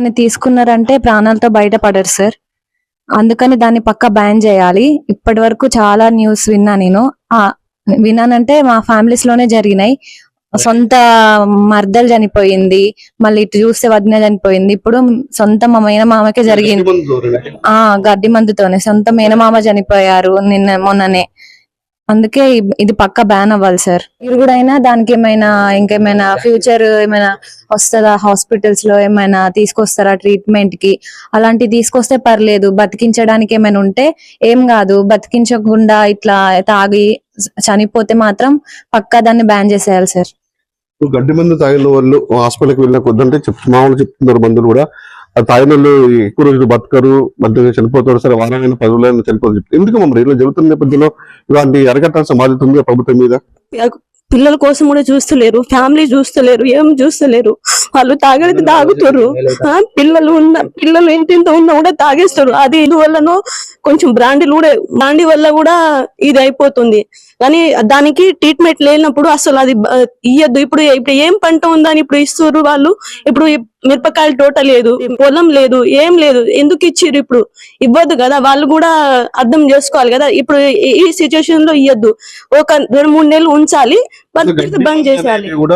దాన్ని తీసుకున్నారంటే ప్రాణాలతో బయటపడరు సార్. అందుకని దాన్ని పక్క బ్యాన్ చేయాలి. ఇప్పటి వరకు చాలా న్యూస్ విన్నా నేను. ఆ విన్నానంటే మా ఫ్యామిలీస్లోనే జరిగినాయి. సొంత మర్దలు చనిపోయింది మళ్ళీ ఇటు చూస్తే వదిన చనిపోయింది. ఇప్పుడు సొంత మా మేనమామకే జరిగింది. ఆ గడ్డి మందుతోనే. సొంత మేనమామ చనిపోయారు నిన్న మొన్ననే. అందుకే ఇది పక్క బ్యాన్ అవ్వాలి సార్ మీరు కూడా అయినా దానికి ఏమైనా ఇంకేమైనా ఫ్యూచర్ ఏమైనా వస్తుందా? హాస్పిటల్స్లో ఏమైనా తీసుకొస్తారా ట్రీట్మెంట్కి? అలాంటివి తీసుకొస్తే పర్లేదు. బతికించడానికి ఏమైనా ఉంటే ఏం కాదు. బతికించకుండా ఇట్లా తాగి చనిపోతే మాత్రం పక్కా దాన్ని బ్యాన్ చేసేయాలి సార్ గడ్డి మందు తాగిన వాళ్ళు హాస్పిటల్కి వెళ్ళిన కొద్దంటే మామూలు చెప్తున్నారు మందులు కూడా. ఆ వాళ్ళు ఎక్కువ రోజులు బతకరు మధ్య చనిపోతారు సరే వారాలైనా పది రోజులైనా చనిపోతారు ఎందుకు మమ్మల్ని ఇలా జరుగుతున్న నేపథ్యంలో ఇలాంటి అరగట్టాల్సిన బాధ్యత ఉంది ప్రభుత్వం మీద? పిల్లల కోసం కూడా చూస్తలేరు ఫ్యామిలీ చూస్తలేరు ఏం చూస్తలేరు. వాళ్ళు తాగేది తాగుతారు. పిల్లలు ఉన్న పిల్లలు ఇంటింత ఉన్నా కూడా తాగేస్తారు. అది ఇది వల్లనో కొంచెం బ్రాండీలు కూడా బ్రాండీ వల్ల కూడా ఇది అయిపోతుంది కానీ దానికి ట్రీట్మెంట్ లేనప్పుడు అసలు అది ఇయ్యద్దు. ఇప్పుడు ఇప్పుడు ఏం పంట ఉందని ఇప్పుడు ఇస్తారు వాళ్ళు? ఇప్పుడు మిరపకాయల తోట లేదు పొలం లేదు ఏం లేదు ఎందుకు ఇచ్చిర్రు ఇప్పుడు? ఇవ్వద్దు కదా వాళ్ళు కూడా అర్థం చేసుకోవాలి కదా. ఇప్పుడు ఈ- సిచ్యువేషన్లో ఇవ్వద్దు ఒక రెండు మూడు నెలలు ఉంచాలి బంద్ చేసేయాలి.